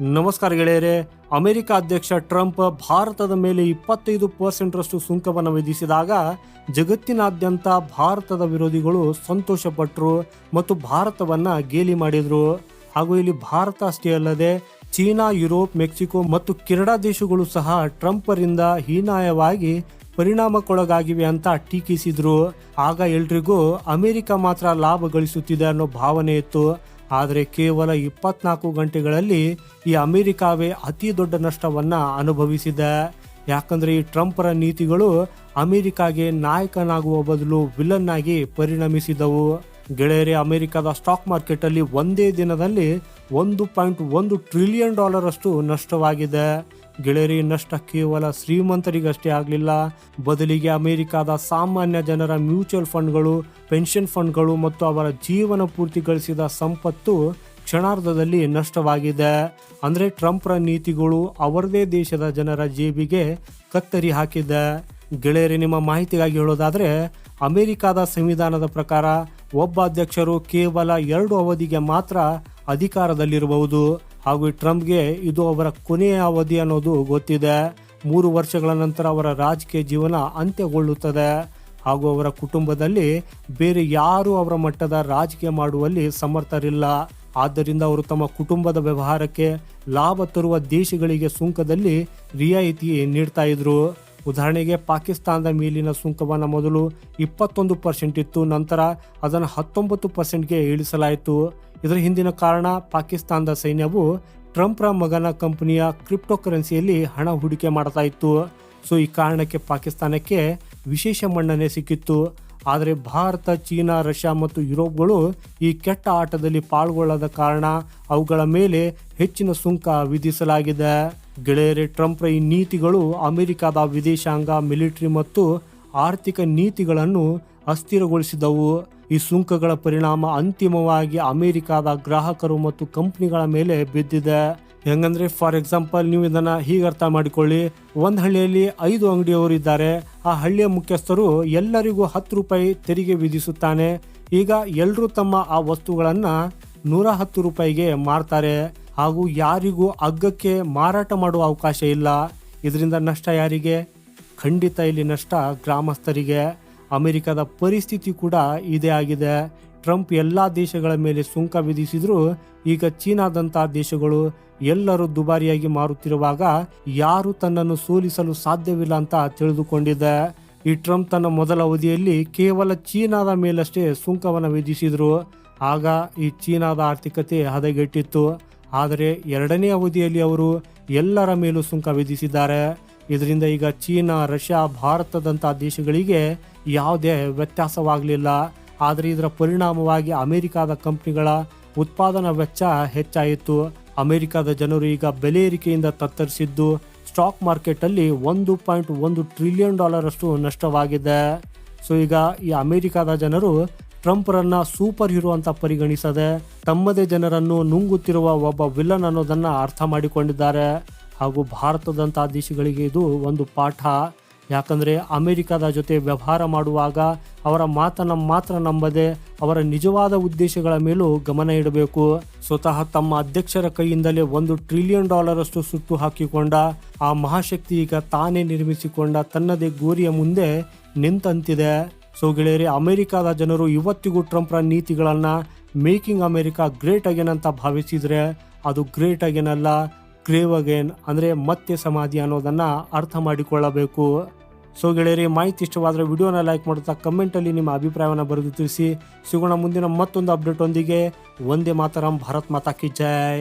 ನಮಸ್ಕಾರ ಗೆಳೆಯರೆ. ಅಮೆರಿಕ ಅಧ್ಯಕ್ಷ ಟ್ರಂಪ್ ಭಾರತದ ಮೇಲೆ ಇಪ್ಪತ್ತೈದು ಪರ್ಸೆಂಟ್ರಷ್ಟು ಸುಂಕವನ್ನು ವಿಧಿಸಿದಾಗ ಜಗತ್ತಿನಾದ್ಯಂತ ಭಾರತದ ವಿರೋಧಿಗಳು ಸಂತೋಷಪಟ್ಟರು ಮತ್ತು ಭಾರತವನ್ನು ಗೇಲಿ ಮಾಡಿದರು. ಹಾಗೂ ಇಲ್ಲಿ ಭಾರತ ಅಷ್ಟೇ ಅಲ್ಲದೆ ಚೀನಾ, ಯುರೋಪ್, ಮೆಕ್ಸಿಕೋ ಮತ್ತು ಕೆನಡಾ ದೇಶಗಳು ಸಹ ಟ್ರಂಪರಿಂದ ಹೀನಾಯವಾಗಿ ಪರಿಣಾಮಕ್ಕೊಳಗಾಗಿವೆ ಅಂತ ಟೀಕಿಸಿದ್ರು. ಆಗ ಎಲ್ರಿಗೂ ಅಮೆರಿಕ ಮಾತ್ರ ಲಾಭ ಗಳಿಸುತ್ತಿದೆ ಅನ್ನೋ ಭಾವನೆ ಇತ್ತು. ಆದರೆ ಕೇವಲ ಇಪ್ಪತ್ನಾಲ್ಕು ಗಂಟೆಗಳಲ್ಲಿ ಈ ಅಮೆರಿಕಾವೇ ಅತಿ ದೊಡ್ಡ ನಷ್ಟವನ್ನ ಅನುಭವಿಸಿದೆ. ಯಾಕಂದ್ರೆ ಈ ಟ್ರಂಪರ ನೀತಿಗಳು ಅಮೆರಿಕಾಗೆ ನಾಯಕನಾಗುವ ಬದಲು ವಿಲನ್ ಆಗಿ ಪರಿಣಮಿಸಿದವು. ಗೆಳೆಯರೆ, ಅಮೆರಿಕದ ಸ್ಟಾಕ್ ಮಾರ್ಕೆಟ್ ಅಲ್ಲಿ ಒಂದೇ ದಿನದಲ್ಲಿ ಒಂದು ಪಾಯಿಂಟ್ ಒಂದು ಟ್ರಿಲಿಯನ್ ಡಾಲರ್ ಅಷ್ಟು ನಷ್ಟವಾಗಿದೆ. ಗೆಳೆಯರಿ ನಷ್ಟ ಕೇವಲ ಶ್ರೀಮಂತರಿಗಷ್ಟೇ ಆಗಲಿಲ್ಲ. ಬದಲಿಗೆ ಅಮೆರಿಕದ ಸಾಮಾನ್ಯ ಜನರ ಮ್ಯೂಚುವಲ್ ಫಂಡ್ಗಳು, ಪೆನ್ಷನ್ ಫಂಡ್ಗಳು ಮತ್ತು ಅವರ ಜೀವನ ಪೂರ್ತಿ ಗಳಿಸಿದ ಸಂಪತ್ತು ಕ್ಷಣಾರ್ಧದಲ್ಲಿ ನಷ್ಟವಾಗಿದೆ. ಅಂದರೆ ಟ್ರಂಪ್ರ ನೀತಿಗಳು ಅವರದೇ ದೇಶದ ಜನರ ಜೇಬಿಗೆ ಕತ್ತರಿ ಹಾಕಿದೆ. ಗೆಳೆಯರಿ, ನಿಮ್ಮ ಮಾಹಿತಿಗಾಗಿ ಹೇಳೋದಾದರೆ, ಅಮೆರಿಕದ ಸಂವಿಧಾನದ ಪ್ರಕಾರ ಒಬ್ಬ ಅಧ್ಯಕ್ಷರು ಕೇವಲ ಎರಡು ಅವಧಿಗೆ ಮಾತ್ರ ಅಧಿಕಾರದಲ್ಲಿರಬಹುದು. ಹಾಗೂ ಟ್ರಂಪ್ಗೆ ಇದು ಅವರ ಕೊನೆಯ ಅವಧಿ ಅನ್ನೋದು ಗೊತ್ತಿದೆ. ಮೂರು ವರ್ಷಗಳ ನಂತರ ಅವರ ರಾಜಕೀಯ ಜೀವನ ಅಂತ್ಯಗೊಳ್ಳುತ್ತದೆ. ಹಾಗೂ ಅವರ ಕುಟುಂಬದಲ್ಲಿ ಬೇರೆ ಯಾರು ಅವರ ಮಟ್ಟದ ರಾಜಕೀಯ ಮಾಡುವಲ್ಲಿ ಸಮರ್ಥರಿಲ್ಲ. ಆದ್ದರಿಂದ ಅವರು ತಮ್ಮ ಕುಟುಂಬದ ವ್ಯವಹಾರಕ್ಕೆ ಲಾಭ ತರುವ ದೇಶಗಳಿಗೆ ಸುಂಕದಲ್ಲಿ ರಿಯಾಯಿತಿ ನೀಡ್ತಾ ಇದ್ರು. ಉದಾಹರಣೆಗೆ ಪಾಕಿಸ್ತಾನದ ಮೇಲಿನ ಸುಂಕವನ್ನು ಮೊದಲು ಇಪ್ಪತ್ತೊಂದು ಪರ್ಸೆಂಟ್ ಇತ್ತು, ನಂತರ ಅದನ್ನು ಹತ್ತೊಂಬತ್ತು ಪರ್ಸೆಂಟ್ಗೆ ಇಳಿಸಲಾಯಿತು. ಇದರ ಹಿಂದಿನ ಕಾರಣ ಪಾಕಿಸ್ತಾನದ ಸೈನ್ಯವು ಟ್ರಂಪ್ರ ಮಗನ ಕಂಪನಿಯ ಕ್ರಿಪ್ಟೋ ಕರೆನ್ಸಿಯಲ್ಲಿ ಹಣ ಹೂಡಿಕೆ ಮಾಡ್ತಾ ಇತ್ತು. ಸೊ, ಈ ಕಾರಣಕ್ಕೆ ಪಾಕಿಸ್ತಾನಕ್ಕೆ ವಿಶೇಷ ಮನ್ನಣೆ ಸಿಕ್ಕಿತ್ತು. ಆದರೆ ಭಾರತ, ಚೀನಾ, ರಷ್ಯಾ ಮತ್ತು ಯುರೋಪ್ಗಳು ಈ ಕೆಟ್ಟ ಆಟದಲ್ಲಿ ಪಾಲ್ಗೊಳ್ಳದ ಕಾರಣ ಅವುಗಳ ಮೇಲೆ ಹೆಚ್ಚಿನ ಸುಂಕ ವಿಧಿಸಲಾಗಿದೆ. ಗೆಳೆಯರೆ, ಟ್ರಂಪ್ರ ಈ ನೀತಿಗಳು ಅಮೆರಿಕದ ವಿದೇಶಾಂಗ, ಮಿಲಿಟರಿ ಮತ್ತು ಆರ್ಥಿಕ ನೀತಿಗಳನ್ನು ಅಸ್ಥಿರಗೊಳಿಸಿದವು. ಈ ಸುಂಕಗಳ ಪರಿಣಾಮ ಅಂತಿಮವಾಗಿ ಅಮೆರಿಕದ ಗ್ರಾಹಕರು ಮತ್ತು ಕಂಪನಿಗಳ ಮೇಲೆ ಬಿದ್ದಿದೆ. ಹೆಂಗಂದ್ರೆ, ಫಾರ್ ಎಕ್ಸಾಂಪಲ್, ನೀವು ಇದನ್ನ ಹೀಗೆ ಅರ್ಥ ಮಾಡಿಕೊಳ್ಳಿ. ಒಂದು ಹಳ್ಳಿಯಲ್ಲಿ ಐದು ಅಂಗಡಿಯವರು ಇದ್ದಾರೆ. ಆ ಹಳ್ಳಿಯ ಮುಖ್ಯಸ್ಥರು ಎಲ್ಲರಿಗೂ ಹತ್ತು ರೂಪಾಯಿ ತೆರಿಗೆ ವಿಧಿಸುತ್ತಾನೆ. ಈಗ ಎಲ್ಲರೂ ತಮ್ಮ ಆ ವಸ್ತುಗಳನ್ನ ನೂರ ಹತ್ತು ರೂಪಾಯಿಗೆ ಮಾರ್ತಾರೆ. ಹಾಗೂ ಯಾರಿಗೂ ಅಗ್ಗಕ್ಕೆ ಮಾರಾಟ ಮಾಡುವ ಅವಕಾಶ ಇಲ್ಲ. ಇದರಿಂದ ನಷ್ಟ ಯಾರಿಗೆ? ಖಂಡಿತ ಇಲ್ಲಿ ನಷ್ಟ ಗ್ರಾಮಸ್ಥರಿಗೆ. ಅಮೆರಿಕದ ಪರಿಸ್ಥಿತಿ ಕೂಡ ಇದೇ ಆಗಿದೆ. ಟ್ರಂಪ್ ಎಲ್ಲ ದೇಶಗಳ ಮೇಲೆ ಸುಂಕ ವಿಧಿಸಿದ್ರು ಈಗ ಚೀನಾದಂತಹ ದೇಶಗಳು ಎಲ್ಲರೂ ದುಬಾರಿಯಾಗಿ ಮಾರುತ್ತಿರುವಾಗ ಯಾರು ತನ್ನನ್ನು ಸೋಲಿಸಲು ಸಾಧ್ಯವಿಲ್ಲ ಅಂತ ತಿಳಿದುಕೊಂಡಿದೆ. ಈ ಟ್ರಂಪ್ ತನ್ನ ಮೊದಲ ಅವಧಿಯಲ್ಲಿ ಕೇವಲ ಚೀನಾದ ಮೇಲಷ್ಟೇ ಸುಂಕವನ್ನು ವಿಧಿಸಿದ್ರು. ಆಗ ಈ ಚೀನಾದ ಆರ್ಥಿಕತೆ ಹದಗೆಟ್ಟಿತ್ತು. ಆದರೆ ಎರಡನೇ ಅವಧಿಯಲ್ಲಿ ಅವರು ಎಲ್ಲರ ಮೇಲೂ ಸುಂಕ ವಿಧಿಸಿದ್ದಾರೆ. ಇದರಿಂದ ಈಗ ಚೀನಾ, ರಷ್ಯಾ, ಭಾರತದಂಥ ದೇಶಗಳಿಗೆ ಯಾವುದೇ ವ್ಯತ್ಯಾಸವಾಗಲಿಲ್ಲ. ಆದರೆ ಇದರ ಪರಿಣಾಮವಾಗಿ ಅಮೆರಿಕದ ಕಂಪ್ನಿಗಳ ಉತ್ಪಾದನಾ ವೆಚ್ಚ ಹೆಚ್ಚಾಯಿತು. ಅಮೆರಿಕದ ಜನರು ಈಗ ಬೆಲೆ ಏರಿಕೆಯಿಂದ ತತ್ತರಿಸಿದ್ದು ಸ್ಟಾಕ್ ಮಾರ್ಕೆಟ್ ಅಲ್ಲಿ ಒಂದು ಪಾಯಿಂಟ್ ಒಂದು ಟ್ರಿಲಿಯನ್ ಡಾಲರ್ ಅಷ್ಟು ನಷ್ಟವಾಗಿದೆ. ಸೊ, ಈಗ ಈ ಅಮೆರಿಕದ ಜನರು ಟ್ರಂಪ್ರನ್ನ ಸೂಪರ್ ಹೀರೋ ಅಂತ ಪರಿಗಣಿಸದೆ ತಮ್ಮದೇ ಜನರನ್ನು ನುಂಗುತ್ತಿರುವ ಒಬ್ಬ ವಿಲನ್ ಅನ್ನೋದನ್ನ ಅರ್ಥ ಮಾಡಿಕೊಂಡಿದ್ದಾರೆ. ಹಾಗೂ ಭಾರತದಂಥ ದೇಶಗಳಿಗೆ ಇದು ಒಂದು ಪಾಠ. ಯಾಕಂದರೆ ಅಮೆರಿಕದ ಜೊತೆ ವ್ಯವಹಾರ ಮಾಡುವಾಗ ಅವರ ಮಾತನ್ನು ಮಾತ್ರ ನಂಬದೆ ಅವರ ನಿಜವಾದ ಉದ್ದೇಶಗಳ ಮೇಲೂ ಗಮನ ಇಡಬೇಕು. ಸ್ವತಃ ತಮ್ಮ ಅಧ್ಯಕ್ಷರ ಕೈಯಿಂದಲೇ ಒಂದು ಟ್ರಿಲಿಯನ್ ಡಾಲರ್ ಅಷ್ಟು ಸುಟ್ಟು ಹಾಕಿಕೊಂಡ, ಆ ಮಹಾಶಕ್ತಿ ಈಗ ತಾನೇ ನಿರ್ಮಿಸಿಕೊಂಡ ತನ್ನದೇ ಗೋರಿಯ ಮುಂದೆ ನಿಂತಂತಿದೆ. ಸೊ ಗೆಳೆಯರಿ, ಅಮೆರಿಕದ ಜನರು ಇವತ್ತಿಗೂ ಟ್ರಂಪ್ರ ನೀತಿಗಳನ್ನು ಮೇಕಿಂಗ್ ಅಮೆರಿಕ ಗ್ರೇಟ್ ಅಗೇನ್ ಅಂತ ಭಾವಿಸಿದರೆ ಅದು ಗ್ರೇಟ್ ಅಗೇನಲ್ಲ ಗ್ರೇವ್ ಅಗೇನ್ ಅಂದರೆ ಮತ್ತೆ ಸಮಾಧಿ ಅನ್ನೋದನ್ನು ಅರ್ಥ ಮಾಡಿಕೊಳ್ಳಬೇಕು. ಸೊ ಗೆಳೆಯರಿ, ಮಾಹಿತಿ ಇಷ್ಟವಾದರೆ ವಿಡಿಯೋನ ಲೈಕ್ ಮಾಡುತ್ತಾ ಕಮೆಂಟಲ್ಲಿ ನಿಮ್ಮ ಅಭಿಪ್ರಾಯವನ್ನು ಬರೆದು ತಿಳಿಸಿ. ಸಿಗೋಣ ಮುಂದಿನ ಮತ್ತೊಂದು ಅಪ್ಡೇಟ್ ಒಂದಿಗೆ. ಒಂದೇ ಮಾತರಂ, ಭಾರತ್ ಮಾತಾ ಕಿ ಜೈ.